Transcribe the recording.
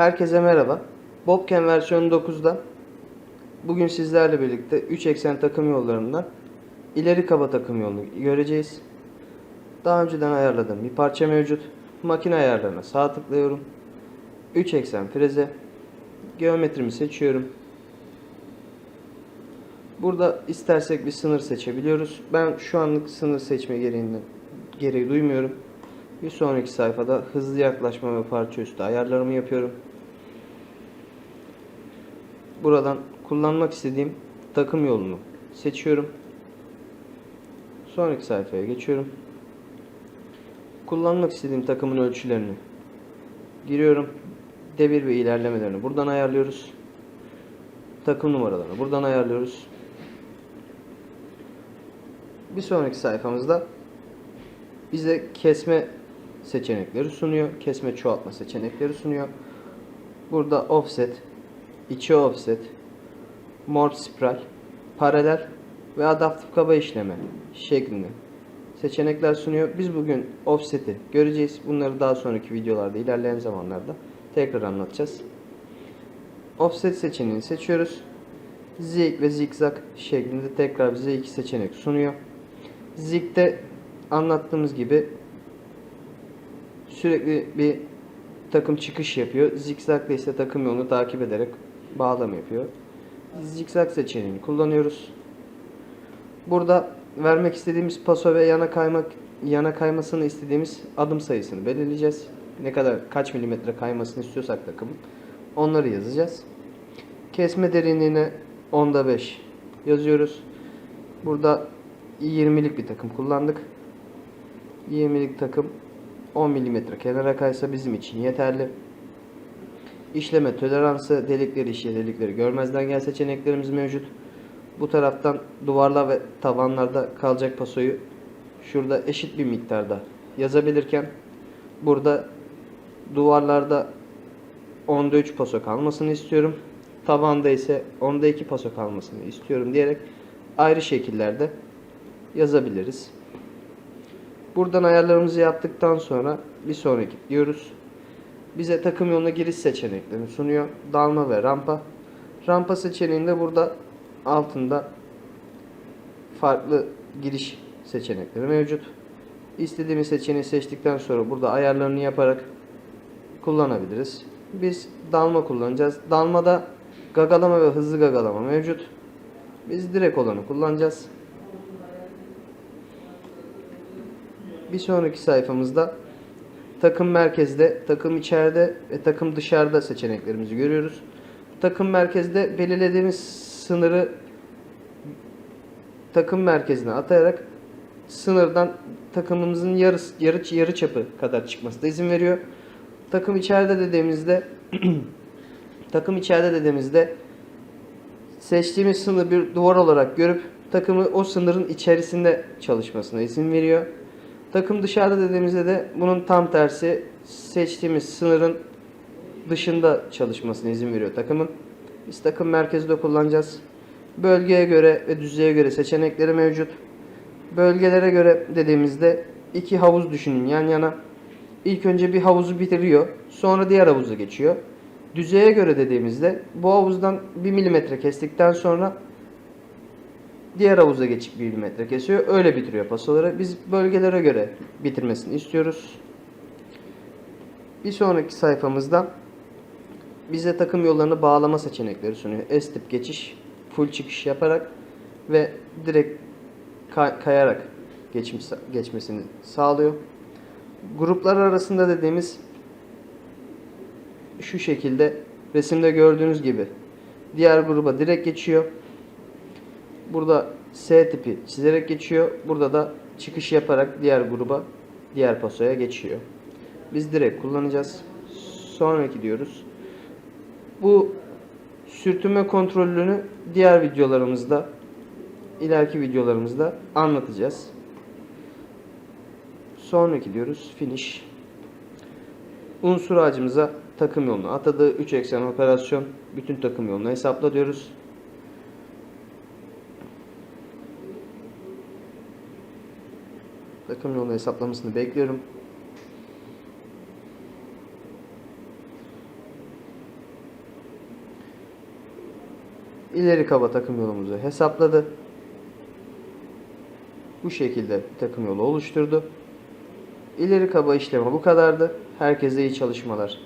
Herkese merhaba. Bobken versiyon 9'da bugün sizlerle birlikte 3 eksen takım yollarından ileri kaba takım yolunu göreceğiz. Daha önceden ayarladığım bir parça mevcut. Makine ayarlarına sağ tıklıyorum. 3 eksen freze. Geometrimi seçiyorum. Burada istersek bir sınır seçebiliyoruz. Ben şu anlık sınır seçme gereğinden gereği duymuyorum. Bir sonraki sayfada hızlı yaklaşma ve parça üstü ayarlarımı yapıyorum. Buradan kullanmak istediğim takım yolunu seçiyorum. Sonraki sayfaya geçiyorum. Kullanmak istediğim takımın ölçülerini giriyorum. Devir ve ilerlemelerini buradan ayarlıyoruz. Takım numaralarını buradan ayarlıyoruz. Bir sonraki sayfamızda bize kesme seçenekleri sunuyor. Kesme çoğaltma seçenekleri sunuyor. Burada offset, içi offset, morph spiral, paralel ve adaptif kaba işleme şeklinde seçenekler sunuyor. Biz bugün offset'i göreceğiz. Bunları daha sonraki videolarda ilerleyen zamanlarda tekrar anlatacağız. Offset seçeneğini seçiyoruz. Zig ve zigzag şeklinde tekrar bize iki seçenek sunuyor. Zig'de anlattığımız gibi sürekli bir takım çıkış yapıyor. Zigzag'da ise takım yolunu takip ederek bağlama yapıyor. Zigzag seçeneğini kullanıyoruz. Burada vermek istediğimiz paso ve yana kaymak yana kaymasını istediğimiz adım sayısını belirleyeceğiz. Ne kadar kaç milimetre kaymasını istiyorsak takımın onları yazacağız. Kesme derinliğine 10'da 5 yazıyoruz. Burada 20'lik bir takım kullandık. 20'lik takım 10 mm kenara kaysa bizim için yeterli. İşleme toleransı delikleri işe delikleri görmezden gel seçeneklerimiz mevcut. Bu taraftan duvarlar ve tavanlarda kalacak pasoyu şurada eşit bir miktarda yazabilirken burada duvarlarda 10'da 3 paso kalmasını istiyorum. Tavanda ise 10'da 2 paso kalmasını istiyorum diyerek ayrı şekillerde yazabiliriz. Buradan ayarlarımızı yaptıktan sonra bir sonraki diyoruz. Bize takım yoluna giriş seçeneklerini sunuyor. Dalma ve rampa. Rampa seçeneğinde burada altında farklı giriş seçenekleri mevcut. İstediğimiz seçeneği seçtikten sonra burada ayarlarını yaparak kullanabiliriz. Biz dalma kullanacağız. Dalmada gagalama ve hızlı gagalama mevcut. Biz direkt olanı kullanacağız. Bir sonraki sayfamızda takım merkezde, takım içeride ve takım dışarıda seçeneklerimizi görüyoruz. Takım merkezde belirlediğimiz sınırı takım merkezine atayarak sınırdan takımımızın yarı, yarı, yarı çapı kadar çıkmasına izin veriyor. Takım içeride dediğimizde takım içeride dediğimizde seçtiğimiz sınır bir duvar olarak görüp takımı o sınırın içerisinde çalışmasına izin veriyor. Takım dışarıda dediğimizde de bunun tam tersi seçtiğimiz sınırın dışında çalışmasına izin veriyor takımın. Biz takım merkezde kullanacağız. Bölgeye göre ve düzeye göre seçenekleri mevcut. Bölgelere göre dediğimizde iki havuz düşünün yan yana. İlk önce bir havuzu bitiriyor. Sonra diğer havuza geçiyor. Düzeye göre dediğimizde bu havuzdan 1 milimetre kestikten sonra diğer havuza geçip 1 milimetre kesiyor. Öyle bitiriyor pasoları. Biz bölgelere göre bitirmesini istiyoruz. Bir sonraki sayfamızda bize takım yollarını bağlama seçenekleri sunuyor. S-tip geçiş, full çıkış yaparak ve direkt kay- kayarak geçmiş, geçmesini sağlıyor. Gruplar arasında dediğimiz şu şekilde resimde gördüğünüz gibi diğer gruba direkt geçiyor. Burada S tipi çizerek geçiyor. Burada da çıkış yaparak diğer gruba, diğer pasoya geçiyor. Biz direkt kullanacağız. Sonraki diyoruz. Bu sürtünme kontrolünü diğer videolarımızda, ileriki videolarımızda anlatacağız. Sonraki diyoruz. Finish. Unsur ağacımıza takım yolunu atadığı 3 eksen operasyon bütün takım yolunu hesapla diyoruz. Takım yolu hesaplamasını bekliyorum. İleri kaba takım yolumuzu hesapladı. Bu şekilde takım yolu oluşturdu. İleri kaba işlemi bu kadardı. Herkese iyi çalışmalar.